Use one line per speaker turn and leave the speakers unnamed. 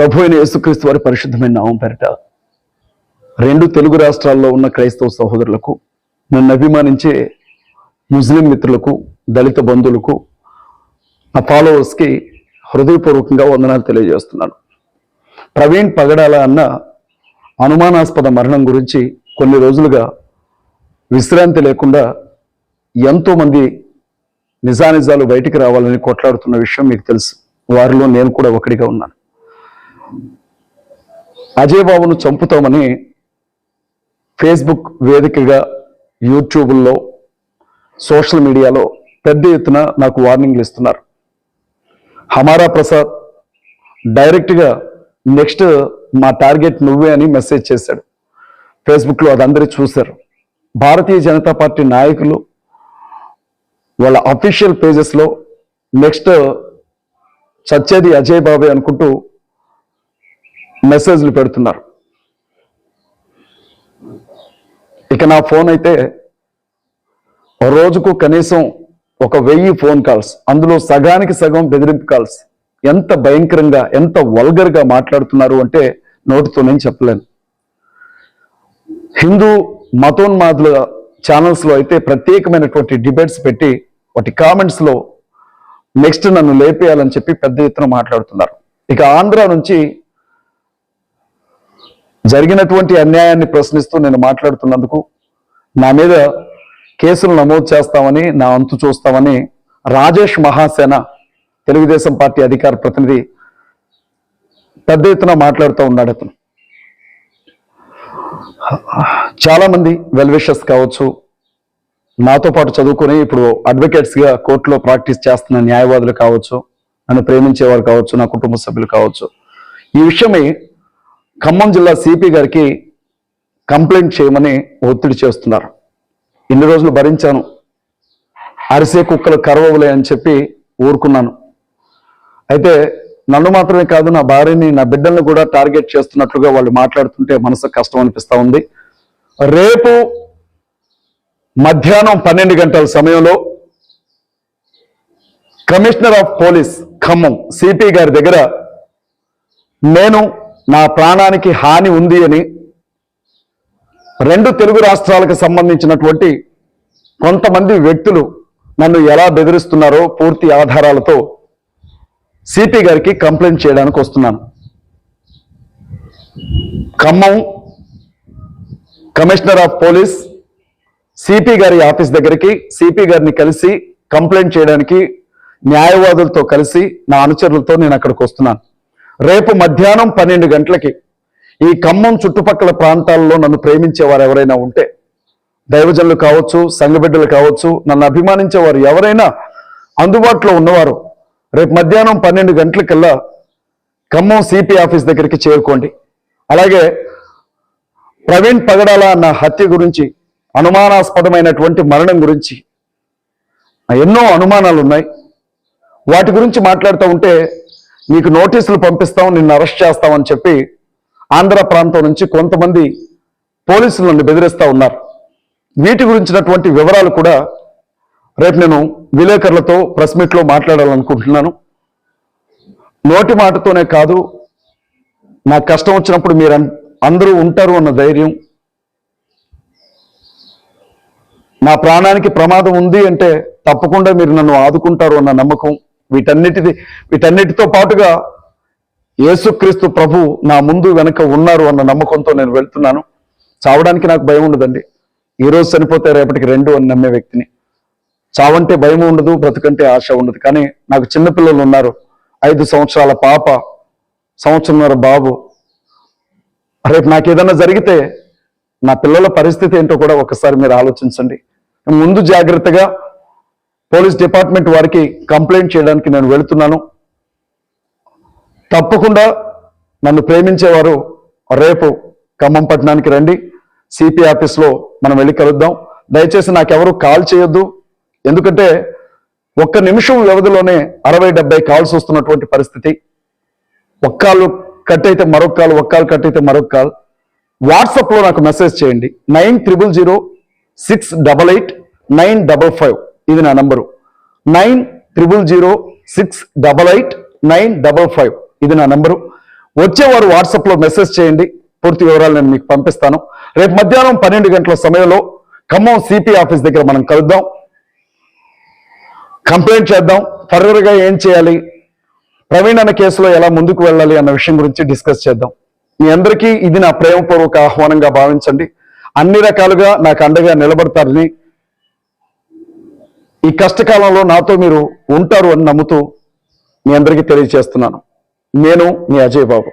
ప్రభు అయిన యేసుక్రీస్తు వారి పరిశుద్ధమైన నామం పేరిట రెండు తెలుగు రాష్ట్రాల్లో ఉన్న క్రైస్తవ సహోదరులకు నన్ను అభిమానించే ముస్లిం మిత్రులకు దళిత బంధువులకు నా ఫాలోవర్స్కి హృదయపూర్వకంగా వందనాలు తెలియజేస్తున్నాను. ప్రవీణ్ పగడాల అన్న అనుమానాస్పద మరణం గురించి కొన్ని రోజులుగా విశ్రాంతి లేకుండా ఎంతోమంది నిజానిజాలు బయటికి రావాలని కొట్లాడుతున్న విషయం మీకు తెలుసు. వారిలో నేను కూడా ఒకటిగా ఉన్నాను. అజయ్ బాబును చంపుతామని ఫేస్బుక్ వేదికగా యూట్యూబ్లో సోషల్ మీడియాలో పెద్ద ఎత్తున నాకు వార్నింగ్లు ఇస్తున్నారు. హమారా ప్రసాద్ డైరెక్ట్గా నెక్స్ట్ మా టార్గెట్ నువ్వే అని మెసేజ్ చేశాడు. ఫేస్బుక్లో అది అందరూ చూశారు. భారతీయ జనతా పార్టీ నాయకులు వాళ్ళ అఫీషియల్ పేజెస్లో నెక్స్ట్ చచ్చేది అజయ్ బాబే అనుకుంటూ మెసేజ్లు పెడుతున్నారు. ఇక నా ఫోన్ అయితే రోజుకు కనీసం ఒక వెయ్యి ఫోన్ కాల్స్ అందులో సగానికి సగం బెదిరింపు కాల్స్. ఎంత భయంకరంగా ఎంత వల్గర్గా మాట్లాడుతున్నారు అంటే నోటితో నేను చెప్పలేను. హిందూ మతోన్మాదుల ఛానల్స్లో అయితే ప్రత్యేకమైనటువంటి డిబేట్స్ పెట్టి వాటి కామెంట్స్లో నెక్స్ట్ నన్ను లేపేయాలని చెప్పి పెద్ద ఎత్తున మాట్లాడుతున్నారు. ఇక ఆంధ్ర నుంచి జరిగినటువంటి అన్యాయాన్ని ప్రశ్నిస్తూ నేను మాట్లాడుతున్నందుకు నా మీద కేసులు నమోదు చేస్తామని నా అంతు చూస్తామని రాజేష్ మహాసేన తెలుగుదేశం పార్టీ అధికార ప్రతినిధి పెద్ద ఎత్తున మాట్లాడుతూ ఉన్నాడు అతను. చాలామంది వెల్విషర్స్ కావచ్చు నాతో పాటు చదువుకొని ఇప్పుడు అడ్వకేట్స్గా కోర్టులో ప్రాక్టీస్ చేస్తున్న న్యాయవాదులు కావచ్చు నన్ను ప్రేమించేవారు కావచ్చు నా కుటుంబ సభ్యులు కావచ్చు. ఈ విషయమై ఖమ్మం జిల్లా సిపి గారికి కంప్లైంట్ చేయమని ఒత్తిడి చేస్తున్నారు. ఇన్ని రోజులు భరించాను. అరిసే కుక్కలు కరవవులే అని చెప్పి ఊరుకున్నాను. అయితే నన్ను మాత్రమే కాదు నా భార్యని నా బిడ్డల్ని కూడా టార్గెట్ చేస్తున్నట్లుగా వాళ్ళు మాట్లాడుతుంటే మనసు కష్టం అనిపిస్తూ ఉంది. రేపు మధ్యాహ్నం పన్నెండు గంటల సమయంలో commissioner of police Khammam CP గారి దగ్గర నేను నా ప్రాణానికి హాని ఉంది అని రెండు తెలుగు రాష్ట్రాలకు సంబంధించినటువంటి కొంతమంది వ్యక్తులు నన్ను ఎలా బెదిరిస్తున్నారో పూర్తి ఆధారాలతో సిపి గారికి కంప్లైంట్ చేయడానికి వస్తున్నాను. Khammam commissioner of police CP గారి ఆఫీస్ దగ్గరికి సిపి గారిని కలిసి కంప్లైంట్ చేయడానికి న్యాయవాదులతో కలిసి నా అనుచరులతో నేను అక్కడికి వస్తున్నాను. రేపు మధ్యాహ్నం పన్నెండు గంటలకి ఈ ఖమ్మం చుట్టుపక్కల ప్రాంతాల్లో నన్ను ప్రేమించే వారు ఎవరైనా ఉంటే దైవజనులు కావచ్చు సంఘబిడ్డలు కావచ్చు నన్ను అభిమానించే వారు ఎవరైనా అందుబాటులో ఉన్నవారు రేపు మధ్యాహ్నం పన్నెండు గంటలకల్లా ఖమ్మం సిపి ఆఫీస్ దగ్గరికి చేరుకోండి. అలాగే ప్రవీణ్ పగడాల అన్న హత్య గురించి అనుమానాస్పదమైనటువంటి మరణం గురించి ఎన్నో అనుమానాలు ఉన్నాయి వాటి గురించి మాట్లాడుతూ ఉంటే నీకు నోటీసులు పంపిస్తాం నిన్ను అరెస్ట్ చేస్తామని చెప్పి ఆంధ్ర ప్రాంతం నుంచి కొంతమంది పోలీసులను బెదిరిస్తూ బెదిరిస్తా ఉన్నారు. వీటి గురించినటువంటి వివరాలు కూడా రేపు నేను విలేకరులతో ప్రెస్ మీట్లో మాట్లాడాలనుకుంటున్నాను. నోటి మాటతోనే కాదు నాకు కష్టం వచ్చినప్పుడు మీరు అందరూ ఉంటారు అన్న ధైర్యం. నా ప్రాణానికి ప్రమాదం ఉంది అంటే తప్పకుండా మీరు నన్ను ఆదుకుంటారు అన్న నమ్మకం. వీటన్నిటిది వీటన్నిటితో పాటుగా యేసుక్రీస్తు ప్రభు నా ముందు వెనక ఉన్నారు అన్న నమ్మకంతో నేను వెళ్తున్నాను. చావడానికి నాకు భయం ఉండదండి. ఈ రోజు చనిపోతే రేపటికి రెండు అని నమ్మే వ్యక్తిని. చావంటే భయం ఉండదు బ్రతుకంటే ఆశ ఉండదు. కానీ నాకు చిన్నపిల్లలు ఉన్నారు. ఐదు సంవత్సరాల పాప సంవత్సరంన్నర బాబు. రేపు నాకు ఏదైనా జరిగితే నా పిల్లల పరిస్థితి ఏంటో కూడా ఒకసారి మీరు ఆలోచించండి. ముందు జాగ్రత్తగా పోలీస్ డిపార్ట్మెంట్ వారికి కంప్లైంట్ చేయడానికి నేను వెళుతున్నాను. తప్పకుండా నన్ను ప్రేమించేవారు రేపు ఖమ్మం పట్టణానికి రండి. సిపి ఆఫీస్లో మనం వెళ్ళి కలుద్దాం. దయచేసి నాకెవరు కాల్ చేయొద్దు. ఎందుకంటే ఒక్క నిమిషం వ్యవధిలోనే అరవై డెబ్బై కాల్స్ వస్తున్నటువంటి పరిస్థితి. ఒక్క కట్ అయితే మరొక కాల్ ఒక్క కట్ అయితే మరొక కాల్. వాట్సాప్లో నాకు మెసేజ్ చేయండి. Nine triple zero six double eight nine double five. ఇది నా number. Nine triple zero six double eight nine double five. ఇది నా నంబరు. వచ్చేవారు వాట్సాప్లో మెసేజ్ చేయండి. పూర్తి వివరాలు నేను మీకు పంపిస్తాను. రేపు మధ్యాహ్నం పన్నెండు గంటల సమయంలో ఖమ్మం సిపి ఆఫీస్ దగ్గర మనం కలుద్దాం. కంప్లైంట్ చేద్దాం. ఫర్దర్గా ఏం చేయాలి? ప్రవీణ్ అన్న కేసులో ఎలా ముందుకు వెళ్ళాలి అన్న విషయం గురించి డిస్కస్ చేద్దాం. మీ అందరికీ ఇది నా ప్రేమపూర్వక ఆహ్వానంగా భావించండి. అన్ని రకాలుగా నాకు అండగా నిలబడతారని ఈ కష్టకాలంలో నాతో మీరు ఉంటారు అని నమ్ముతూ మీ అందరికీ తెలియజేస్తున్నాను. నేను మీ అజయ్ బాబు.